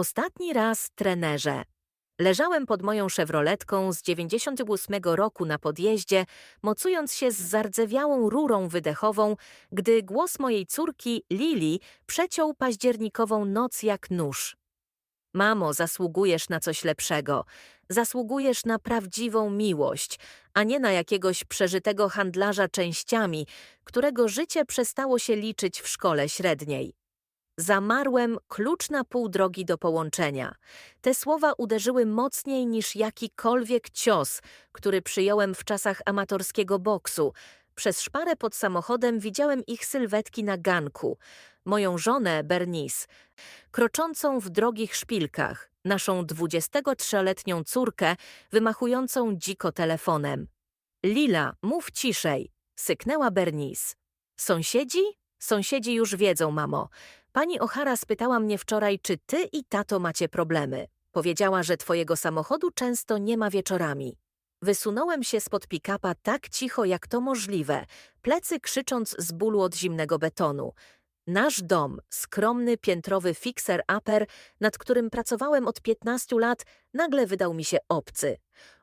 Ostatni raz trenerze. Leżałem pod moją szewroletką z 98 roku na podjeździe, mocując się z zardzewiałą rurą wydechową, gdy głos mojej córki, Lili, przeciął październikową noc jak nóż. Mamo, zasługujesz na coś lepszego. Zasługujesz na prawdziwą miłość, a nie na jakiegoś przeżytego handlarza częściami, którego życie przestało się liczyć w szkole średniej. Zamarłem klucz na pół drogi do połączenia. Te słowa uderzyły mocniej niż jakikolwiek cios, który przyjąłem w czasach amatorskiego boksu. Przez szparę pod samochodem widziałem ich sylwetki na ganku. Moją żonę, Bernice, kroczącą w drogich szpilkach, naszą 23-letnią córkę, wymachującą dziko telefonem. Lila, mów ciszej, syknęła Bernice. Sąsiedzi? Sąsiedzi już wiedzą, mamo. Pani O'Hara spytała mnie wczoraj, czy ty i tato macie problemy. Powiedziała, że twojego samochodu często nie ma wieczorami. Wysunąłem się spod pick-upa tak cicho, jak to możliwe, plecy krzycząc z bólu od zimnego betonu. Nasz dom, skromny, piętrowy fixer-upper, nad którym pracowałem od 15 lat, nagle wydał mi się obcy.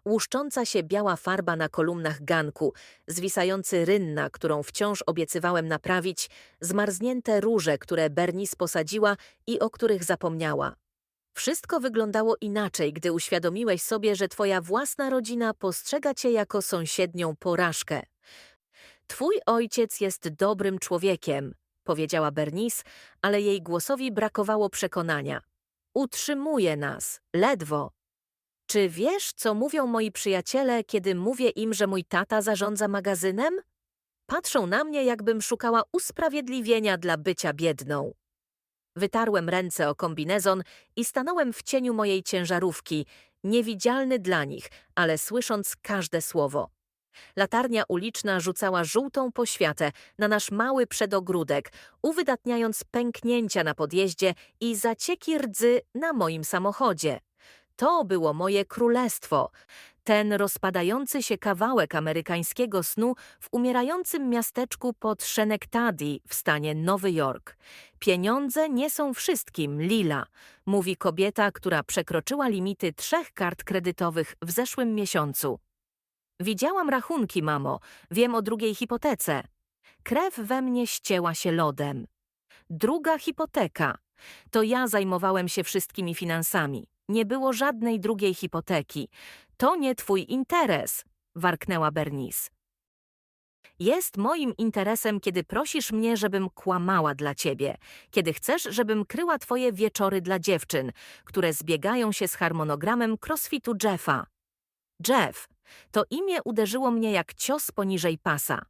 Łuszcząca się biała farba na kolumnach ganku, zwisający rynna, którą wciąż obiecywałem naprawić, zmarznięte róże, które Bernice posadziła i o których zapomniała. Wszystko wyglądało inaczej, gdy uświadomiłeś sobie, że twoja własna rodzina postrzega cię jako sąsiednią porażkę. Twój ojciec jest dobrym człowiekiem, powiedziała Bernice, ale jej głosowi brakowało przekonania. Utrzymuje nas, ledwo. Czy wiesz, co mówią moi przyjaciele, kiedy mówię im, że mój tata zarządza magazynem? Patrzą na mnie, jakbym szukała usprawiedliwienia dla bycia biedną. Wytarłem ręce o kombinezon i stanąłem w cieniu mojej ciężarówki, niewidzialny dla nich, ale słysząc każde słowo. Latarnia uliczna rzucała żółtą poświatę na nasz mały przedogródek, uwydatniając pęknięcia na podjeździe i zacieki rdzy na moim samochodzie. To było moje królestwo, ten rozpadający się kawałek amerykańskiego snu w umierającym miasteczku pod Schenectady w stanie Nowy Jork. Pieniądze nie są wszystkim, Lila, mówi kobieta, która przekroczyła limity trzech kart kredytowych w zeszłym miesiącu. Widziałam rachunki, mamo, wiem o drugiej hipotece. Krew we mnie ścięła się lodem. Druga hipoteka. To ja zajmowałem się wszystkimi finansami. Nie było żadnej drugiej hipoteki. To nie twój interes, warknęła Bernice. Jest moim interesem, kiedy prosisz mnie, żebym kłamała dla ciebie, kiedy chcesz, żebym kryła twoje wieczory dla dziewczyn, które zbiegają się z harmonogramem crossfitu Jeffa. Jeff, to imię uderzyło mnie jak cios poniżej pasa.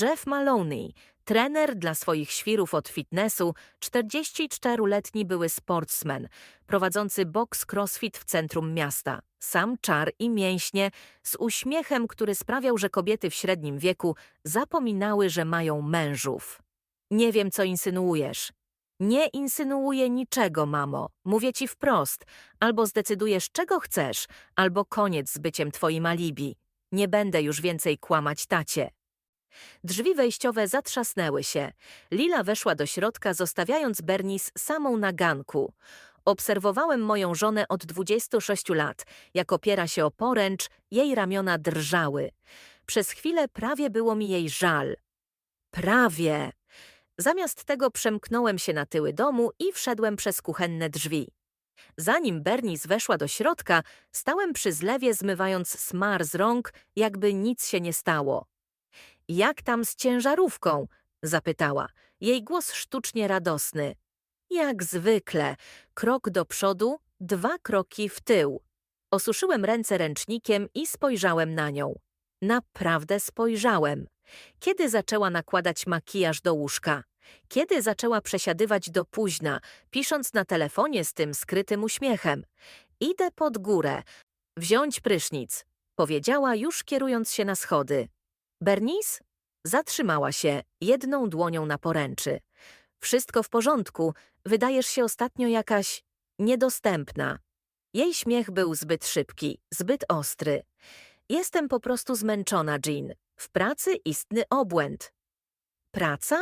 Jeff Maloney, trener dla swoich świrów od fitnessu, 44-letni były sportsman, prowadzący boks crossfit w centrum miasta. Sam czar i mięśnie, z uśmiechem, który sprawiał, że kobiety w średnim wieku zapominały, że mają mężów. Nie wiem, co insynuujesz. Nie insynuuję niczego, mamo. Mówię ci wprost. Albo zdecydujesz, czego chcesz, albo koniec z byciem twoim alibi. Nie będę już więcej kłamać tacie. Drzwi wejściowe zatrzasnęły się. Lila weszła do środka, zostawiając Bernice samą na ganku. Obserwowałem moją żonę od 26 lat. Jak opiera się o poręcz, jej ramiona drżały. Przez chwilę prawie było mi jej żal. Prawie. Zamiast tego przemknąłem się na tyły domu i wszedłem przez kuchenne drzwi. Zanim Bernice weszła do środka, stałem przy zlewie zmywając smar z rąk, jakby nic się nie stało. Jak tam z ciężarówką? zapytała. Jej głos sztucznie radosny. Jak zwykle. Krok do przodu, dwa kroki w tył. Osuszyłem ręce ręcznikiem i spojrzałem na nią. Naprawdę spojrzałem. Kiedy zaczęła nakładać makijaż do łóżka? Kiedy zaczęła przesiadywać do późna, pisząc na telefonie z tym skrytym uśmiechem? Idę pod górę. Wziąć prysznic, powiedziała już kierując się na schody. Bernice? Zatrzymała się, jedną dłonią na poręczy. Wszystko w porządku, wydajesz się ostatnio jakaś niedostępna. Jej śmiech był zbyt szybki, zbyt ostry. Jestem po prostu zmęczona, Jean. W pracy istny obłęd. Praca?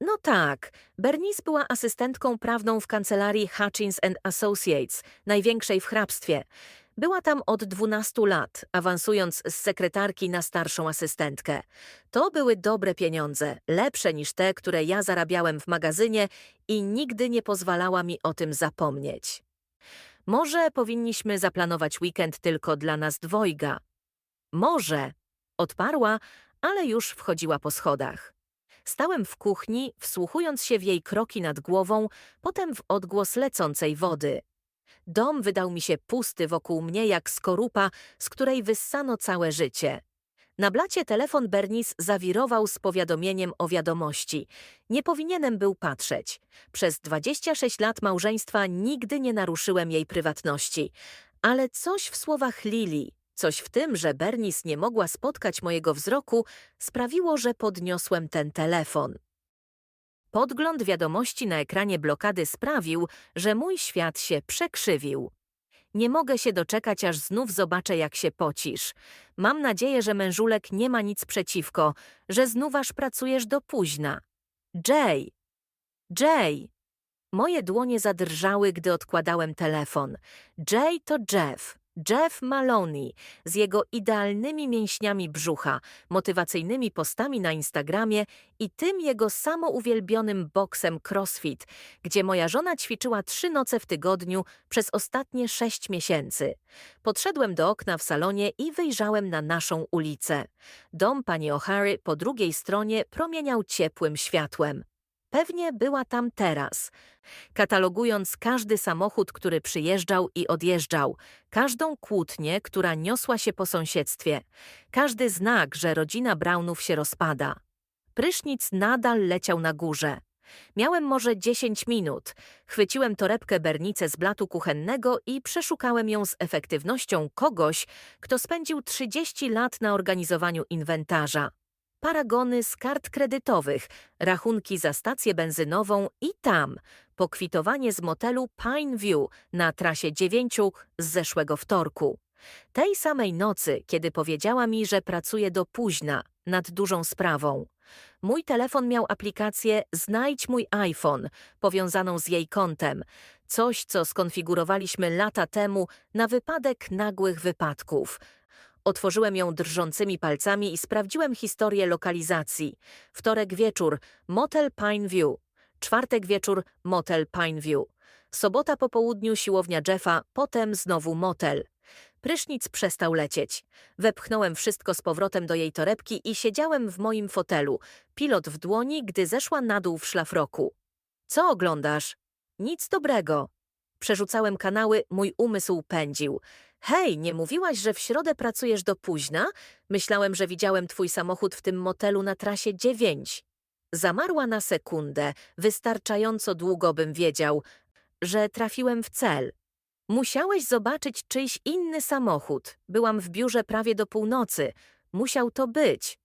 No tak, Bernice była asystentką prawną w kancelarii Hutchins and Associates, największej w hrabstwie. Była tam od 12 lat, awansując z sekretarki na starszą asystentkę. To były dobre pieniądze, lepsze niż te, które ja zarabiałem w magazynie i nigdy nie pozwalała mi o tym zapomnieć. Może powinniśmy zaplanować weekend tylko dla nas dwojga. Może, odparła, ale już wchodziła po schodach. Stałem w kuchni, wsłuchując się w jej kroki nad głową, potem w odgłos lecącej wody. Dom wydał mi się pusty wokół mnie jak skorupa, z której wyssano całe życie. Na blacie telefon Bernice zawirował z powiadomieniem o wiadomości. Nie powinienem był patrzeć. Przez 26 lat małżeństwa nigdy nie naruszyłem jej prywatności. Ale coś w słowach Lili, coś w tym, że Bernice nie mogła spotkać mojego wzroku, sprawiło, że podniosłem ten telefon. Podgląd wiadomości na ekranie blokady sprawił, że mój świat się przekrzywił. Nie mogę się doczekać, aż znów zobaczę, jak się pocisz. Mam nadzieję, że mężulek nie ma nic przeciwko, że znów aż pracujesz do późna. Jay! Jay! Moje dłonie zadrżały, gdy odkładałem telefon. Jay to Jeff. Jeff Maloney z jego idealnymi mięśniami brzucha, motywacyjnymi postami na Instagramie i tym jego samouwielbionym boksem CrossFit, gdzie moja żona ćwiczyła trzy noce w tygodniu przez ostatnie sześć miesięcy. Podszedłem do okna w salonie i wyjrzałem na naszą ulicę. Dom pani O'Hary po drugiej stronie promieniał ciepłym światłem. Pewnie była tam teraz, katalogując każdy samochód, który przyjeżdżał i odjeżdżał, każdą kłótnię, która niosła się po sąsiedztwie, każdy znak, że rodzina Brownów się rozpada. Prysznic nadal leciał na górze. Miałem może 10 minut. Chwyciłem torebkę bernicę z blatu kuchennego i przeszukałem ją z efektywnością kogoś, kto spędził 30 lat na organizowaniu inwentarza paragony z kart kredytowych, rachunki za stację benzynową i tam pokwitowanie z motelu Pine View na trasie 9 z zeszłego wtorku. Tej samej nocy, kiedy powiedziała mi, że pracuje do późna nad dużą sprawą. Mój telefon miał aplikację Znajdź mój iPhone, powiązaną z jej kontem, coś, co skonfigurowaliśmy lata temu na wypadek nagłych wypadków – Otworzyłem ją drżącymi palcami i sprawdziłem historię lokalizacji. Wtorek wieczór, motel Pine View. Czwartek wieczór, motel Pine View. Sobota po południu, siłownia Jeffa, potem znowu motel. Prysznic przestał lecieć. Wepchnąłem wszystko z powrotem do jej torebki i siedziałem w moim fotelu, pilot w dłoni, gdy zeszła na dół w szlafroku. Co oglądasz? Nic dobrego. Przerzucałem kanały, mój umysł pędził. Hej, nie mówiłaś, że w środę pracujesz do późna? Myślałem, że widziałem twój samochód w tym motelu na trasie 9. Zamarła na sekundę, wystarczająco długo bym wiedział, że trafiłem w cel. Musiałeś zobaczyć czyjś inny samochód. Byłam w biurze prawie do północy. Musiał to być.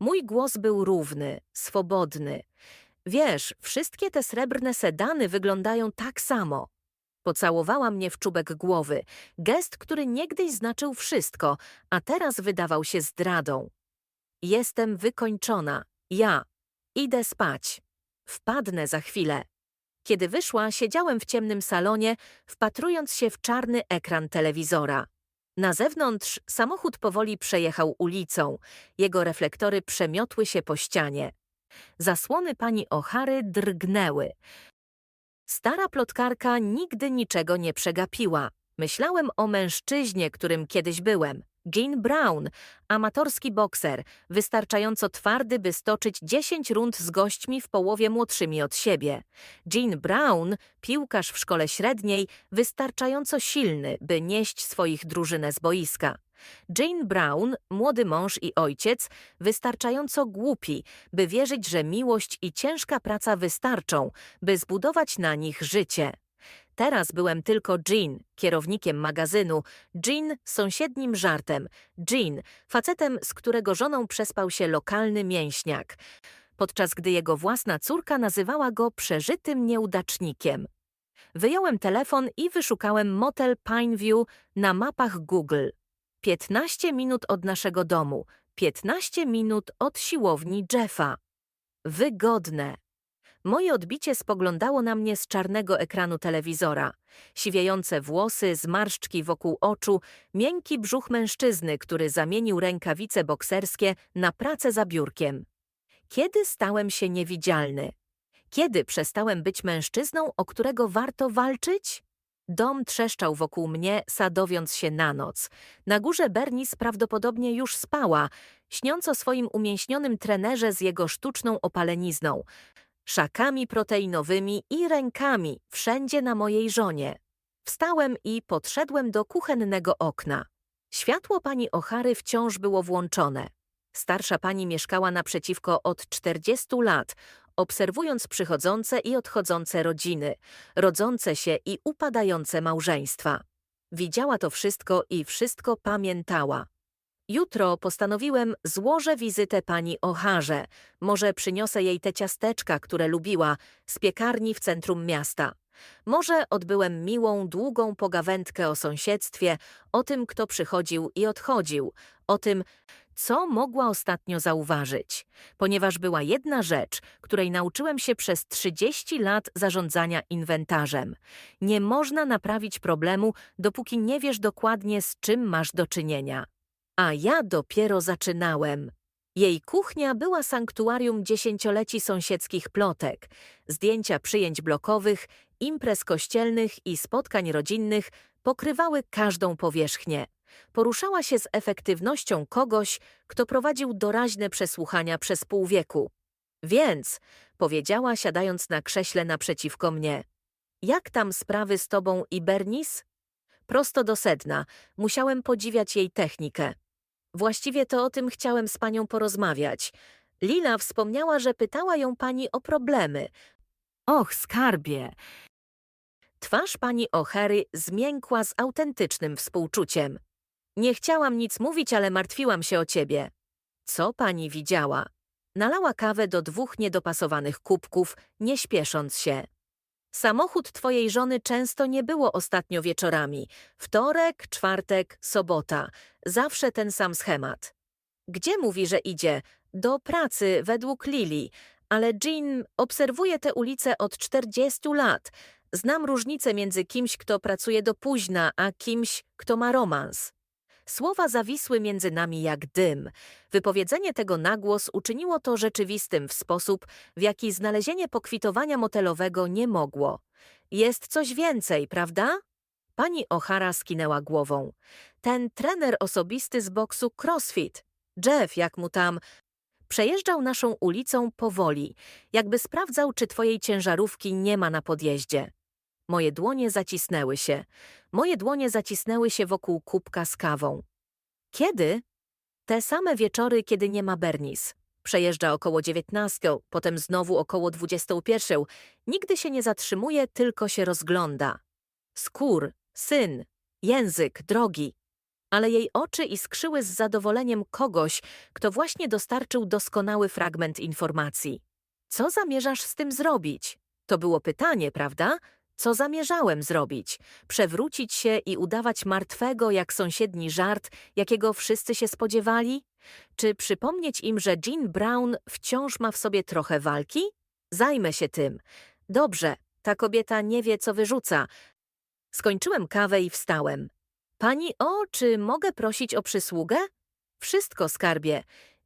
Mój głos był równy, swobodny. Wiesz, wszystkie te srebrne sedany wyglądają tak samo. Pocałowała mnie w czubek głowy, gest, który niegdyś znaczył wszystko, a teraz wydawał się zdradą. Jestem wykończona. Ja. Idę spać. Wpadnę za chwilę. Kiedy wyszła, siedziałem w ciemnym salonie, wpatrując się w czarny ekran telewizora. Na zewnątrz samochód powoli przejechał ulicą. Jego reflektory przemiotły się po ścianie. Zasłony pani O'Hary drgnęły. Stara plotkarka nigdy niczego nie przegapiła. Myślałem o mężczyźnie, którym kiedyś byłem. Jean Brown, amatorski bokser, wystarczająco twardy, by stoczyć 10 rund z gośćmi w połowie młodszymi od siebie. Jean Brown, piłkarz w szkole średniej, wystarczająco silny, by nieść swoich drużynę z boiska. Jane Brown, młody mąż i ojciec, wystarczająco głupi, by wierzyć, że miłość i ciężka praca wystarczą, by zbudować na nich życie. Teraz byłem tylko Jean, kierownikiem magazynu, Jean sąsiednim żartem, Jean, facetem, z którego żoną przespał się lokalny mięśniak, podczas gdy jego własna córka nazywała go przeżytym nieudacznikiem. Wyjąłem telefon i wyszukałem motel Pineview na mapach Google. 15 minut od naszego domu, 15 minut od siłowni Jeffa. Wygodne. Moje odbicie spoglądało na mnie z czarnego ekranu telewizora. Siwiejące włosy, zmarszczki wokół oczu, miękki brzuch mężczyzny, który zamienił rękawice bokserskie na pracę za biurkiem. Kiedy stałem się niewidzialny? Kiedy przestałem być mężczyzną, o którego warto walczyć? Dom trzeszczał wokół mnie, sadowiąc się na noc. Na górze Bernice prawdopodobnie już spała, śniąc o swoim umięśnionym trenerze z jego sztuczną opalenizną, szakami proteinowymi i rękami wszędzie na mojej żonie. Wstałem i podszedłem do kuchennego okna. Światło pani Ochary wciąż było włączone. Starsza pani mieszkała naprzeciwko od 40 lat, obserwując przychodzące i odchodzące rodziny, rodzące się i upadające małżeństwa. Widziała to wszystko i wszystko pamiętała. Jutro postanowiłem złożę wizytę pani Ocharze. Może przyniosę jej te ciasteczka, które lubiła, z piekarni w centrum miasta. Może odbyłem miłą, długą pogawędkę o sąsiedztwie, o tym, kto przychodził i odchodził, o tym, co mogła ostatnio zauważyć, ponieważ była jedna rzecz, której nauczyłem się przez 30 lat zarządzania inwentarzem. Nie można naprawić problemu, dopóki nie wiesz dokładnie, z czym masz do czynienia. A ja dopiero zaczynałem. Jej kuchnia była sanktuarium dziesięcioleci sąsiedzkich plotek, zdjęcia przyjęć blokowych, imprez kościelnych i spotkań rodzinnych pokrywały każdą powierzchnię. Poruszała się z efektywnością kogoś, kto prowadził doraźne przesłuchania przez pół wieku. Więc, powiedziała siadając na krześle naprzeciwko mnie, jak tam sprawy z tobą i Bernice? Prosto do sedna, musiałem podziwiać jej technikę. Właściwie to o tym chciałem z panią porozmawiać. Lila wspomniała, że pytała ją pani o problemy. Och, skarbie! Twarz pani O'Hary zmiękła z autentycznym współczuciem. Nie chciałam nic mówić, ale martwiłam się o ciebie. Co pani widziała? Nalała kawę do dwóch niedopasowanych kubków, nie śpiesząc się. Samochód twojej żony często nie było ostatnio wieczorami. Wtorek, czwartek, sobota. Zawsze ten sam schemat. Gdzie mówi, że idzie? Do pracy, według Lili. Ale Jean obserwuje tę ulicę od 40 lat. Znam różnicę między kimś, kto pracuje do późna, a kimś, kto ma romans. Słowa zawisły między nami jak dym. Wypowiedzenie tego na głos uczyniło to rzeczywistym w sposób, w jaki znalezienie pokwitowania motelowego nie mogło. Jest coś więcej, prawda? Pani O'Hara skinęła głową. Ten trener osobisty z boksu CrossFit, Jeff, jak mu tam, przejeżdżał naszą ulicą powoli, jakby sprawdzał, czy twojej ciężarówki nie ma na podjeździe. Moje dłonie zacisnęły się. Moje dłonie zacisnęły się wokół kubka z kawą. Kiedy? Te same wieczory, kiedy nie ma Bernice. Przejeżdża około 19, potem znowu około 21. Nigdy się nie zatrzymuje, tylko się rozgląda. Skór, syn, język, drogi. Ale jej oczy iskrzyły z zadowoleniem kogoś, kto właśnie dostarczył doskonały fragment informacji. Co zamierzasz z tym zrobić? To było pytanie, prawda? Co zamierzałem zrobić? Przewrócić się i udawać martwego jak sąsiedni żart, jakiego wszyscy się spodziewali? Czy przypomnieć im, że Jean Brown wciąż ma w sobie trochę walki? Zajmę się tym. Dobrze, ta kobieta nie wie, co wyrzuca. Skończyłem kawę i wstałem. Pani o, czy mogę prosić o przysługę? Wszystko, skarbie.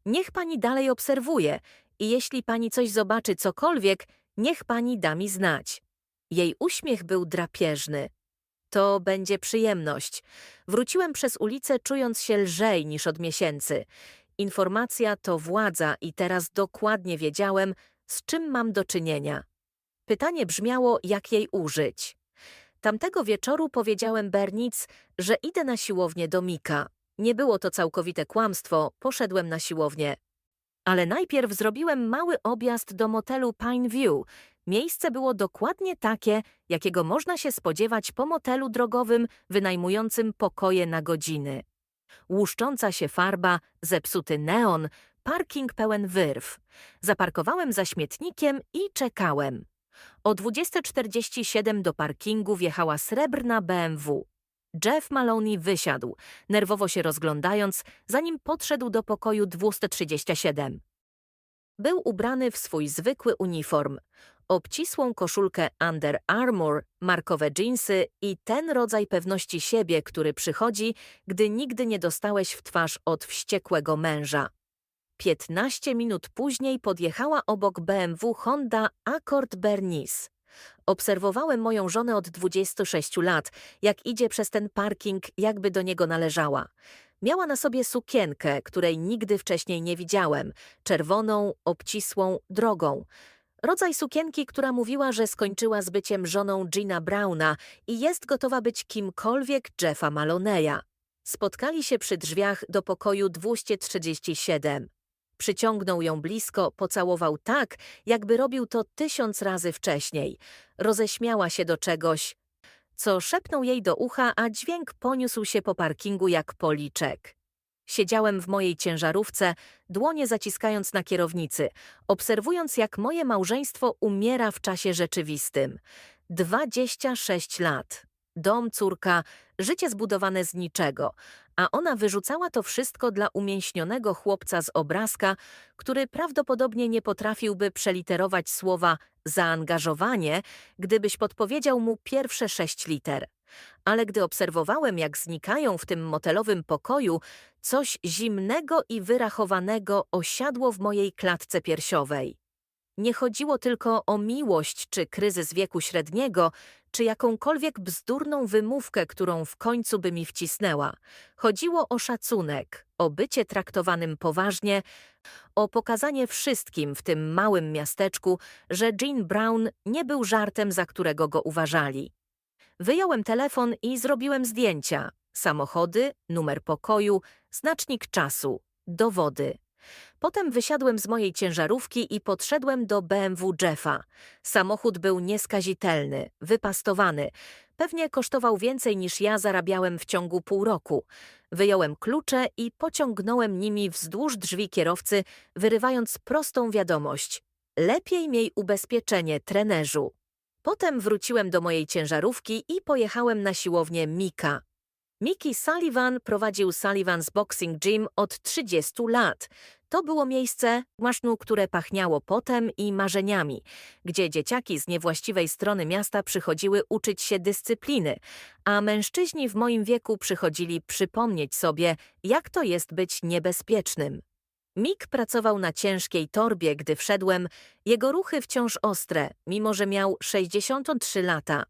Niech pani dalej obserwuje i jeśli pani coś zobaczy cokolwiek, niech pani da mi znać. Jej uśmiech był drapieżny. To będzie przyjemność. Wróciłem przez ulicę, czując się lżej niż od miesięcy. Informacja to władza i teraz dokładnie wiedziałem, z czym mam do czynienia. Pytanie brzmiało, jak jej użyć. Tamtego wieczoru powiedziałem Bernic, że idę na siłownię do Mika. Nie było to całkowite kłamstwo, poszedłem na siłownię. Ale najpierw zrobiłem mały objazd do motelu Pine View, Miejsce było dokładnie takie, jakiego można się spodziewać po motelu drogowym wynajmującym pokoje na godziny. Łuszcząca się farba, zepsuty neon, parking pełen wyrw. Zaparkowałem za śmietnikiem i czekałem. O 20.47 do parkingu wjechała srebrna BMW. Jeff Maloney wysiadł, nerwowo się rozglądając, zanim podszedł do pokoju 237. Był ubrany w swój zwykły uniform. Obcisłą koszulkę Under Armour, markowe dżinsy i ten rodzaj pewności siebie, który przychodzi, gdy nigdy nie dostałeś w twarz od wściekłego męża. 15 minut później podjechała obok BMW Honda Accord Bernice. Obserwowałem moją żonę od 26 lat, jak idzie przez ten parking, jakby do niego należała. Miała na sobie sukienkę, której nigdy wcześniej nie widziałem, czerwoną, obcisłą, drogą. Rodzaj sukienki, która mówiła, że skończyła z byciem żoną Gina Browna i jest gotowa być kimkolwiek Jeffa Maloneya. Spotkali się przy drzwiach do pokoju 237. Przyciągnął ją blisko, pocałował tak, jakby robił to tysiąc razy wcześniej. Roześmiała się do czegoś, co szepnął jej do ucha, a dźwięk poniósł się po parkingu jak policzek. Siedziałem w mojej ciężarówce, dłonie zaciskając na kierownicy, obserwując jak moje małżeństwo umiera w czasie rzeczywistym. 26 lat. Dom, córka, życie zbudowane z niczego, a ona wyrzucała to wszystko dla umięśnionego chłopca z obrazka, który prawdopodobnie nie potrafiłby przeliterować słowa zaangażowanie, gdybyś podpowiedział mu pierwsze sześć liter. Ale gdy obserwowałem, jak znikają w tym motelowym pokoju, coś zimnego i wyrachowanego osiadło w mojej klatce piersiowej. Nie chodziło tylko o miłość czy kryzys wieku średniego, czy jakąkolwiek bzdurną wymówkę, którą w końcu by mi wcisnęła. Chodziło o szacunek, o bycie traktowanym poważnie, o pokazanie wszystkim w tym małym miasteczku, że Jean Brown nie był żartem, za którego go uważali. Wyjąłem telefon i zrobiłem zdjęcia. Samochody, numer pokoju, znacznik czasu, dowody. Potem wysiadłem z mojej ciężarówki i podszedłem do BMW Jeffa. Samochód był nieskazitelny, wypastowany. Pewnie kosztował więcej niż ja zarabiałem w ciągu pół roku. Wyjąłem klucze i pociągnąłem nimi wzdłuż drzwi kierowcy, wyrywając prostą wiadomość. Lepiej miej ubezpieczenie, trenerzu. Potem wróciłem do mojej ciężarówki i pojechałem na siłownię Mika. Mickey Sullivan prowadził Sullivan's Boxing Gym od 30 lat. To było miejsce masznu, które pachniało potem i marzeniami, gdzie dzieciaki z niewłaściwej strony miasta przychodziły uczyć się dyscypliny, a mężczyźni w moim wieku przychodzili przypomnieć sobie, jak to jest być niebezpiecznym. Mick pracował na ciężkiej torbie, gdy wszedłem, jego ruchy wciąż ostre, mimo że miał 63 lata.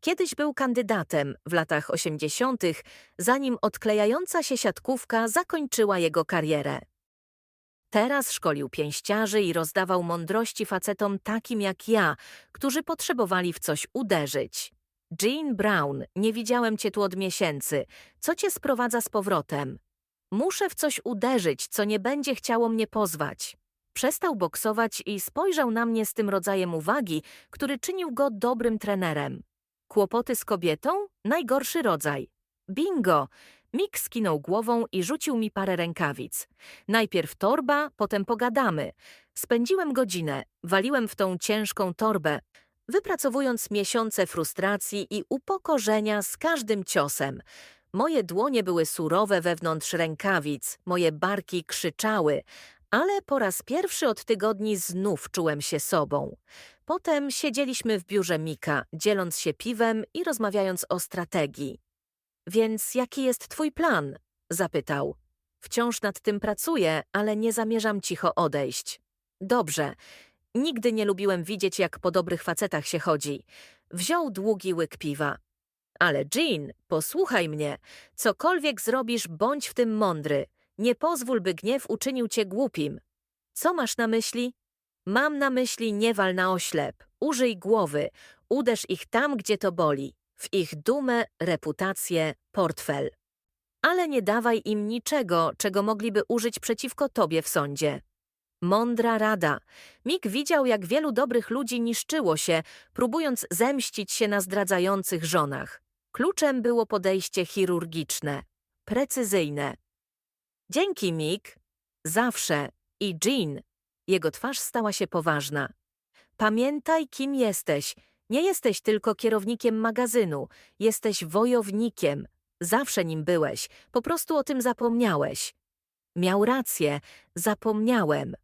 Kiedyś był kandydatem w latach 80., zanim odklejająca się siatkówka zakończyła jego karierę. Teraz szkolił pięściarzy i rozdawał mądrości facetom takim jak ja, którzy potrzebowali w coś uderzyć. Jean Brown, nie widziałem cię tu od miesięcy. Co cię sprowadza z powrotem? Muszę w coś uderzyć, co nie będzie chciało mnie pozwać. Przestał boksować i spojrzał na mnie z tym rodzajem uwagi, który czynił go dobrym trenerem. Kłopoty z kobietą? Najgorszy rodzaj. Bingo! Mick skinął głową i rzucił mi parę rękawic. Najpierw torba, potem pogadamy. Spędziłem godzinę, waliłem w tą ciężką torbę, wypracowując miesiące frustracji i upokorzenia z każdym ciosem. Moje dłonie były surowe wewnątrz rękawic, moje barki krzyczały, ale po raz pierwszy od tygodni znów czułem się sobą. Potem siedzieliśmy w biurze Mika, dzieląc się piwem i rozmawiając o strategii. Więc jaki jest twój plan? zapytał. Wciąż nad tym pracuję, ale nie zamierzam cicho odejść. Dobrze. Nigdy nie lubiłem widzieć, jak po dobrych facetach się chodzi. Wziął długi łyk piwa. Ale Jean, posłuchaj mnie. Cokolwiek zrobisz, bądź w tym mądry. Nie pozwól, by gniew uczynił cię głupim. Co masz na myśli? Mam na myśli nie wal na oślep. Użyj głowy. Uderz ich tam, gdzie to boli. W ich dumę, reputację, portfel. Ale nie dawaj im niczego, czego mogliby użyć przeciwko tobie w sądzie. Mądra rada. Mick widział, jak wielu dobrych ludzi niszczyło się, próbując zemścić się na zdradzających żonach. Kluczem było podejście chirurgiczne, precyzyjne. Dzięki, Mick. Zawsze. I Jean. Jego twarz stała się poważna. Pamiętaj, kim jesteś. Nie jesteś tylko kierownikiem magazynu. Jesteś wojownikiem. Zawsze nim byłeś. Po prostu o tym zapomniałeś. Miał rację. Zapomniałem.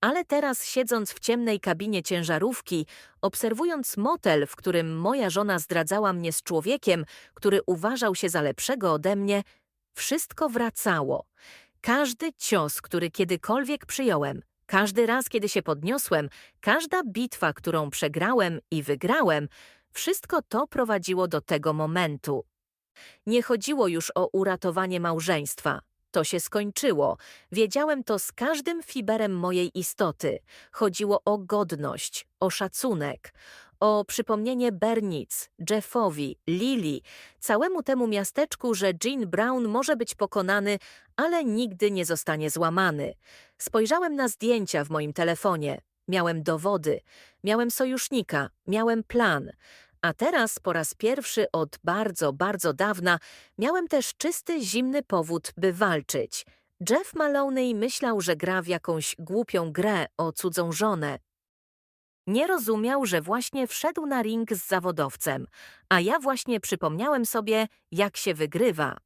Ale teraz, siedząc w ciemnej kabinie ciężarówki, obserwując motel, w którym moja żona zdradzała mnie z człowiekiem, który uważał się za lepszego ode mnie, wszystko wracało. Każdy cios, który kiedykolwiek przyjąłem, każdy raz, kiedy się podniosłem, każda bitwa, którą przegrałem i wygrałem, wszystko to prowadziło do tego momentu. Nie chodziło już o uratowanie małżeństwa. To się skończyło. Wiedziałem to z każdym fiberem mojej istoty. Chodziło o godność, o szacunek, o przypomnienie Bernic, Jeffowi, Lili, całemu temu miasteczku, że Jean Brown może być pokonany, ale nigdy nie zostanie złamany. Spojrzałem na zdjęcia w moim telefonie. Miałem dowody, miałem sojusznika, miałem plan. A teraz po raz pierwszy od bardzo, bardzo dawna miałem też czysty, zimny powód, by walczyć. Jeff Maloney myślał, że gra w jakąś głupią grę o cudzą żonę. Nie rozumiał, że właśnie wszedł na ring z zawodowcem, a ja właśnie przypomniałem sobie, jak się wygrywa.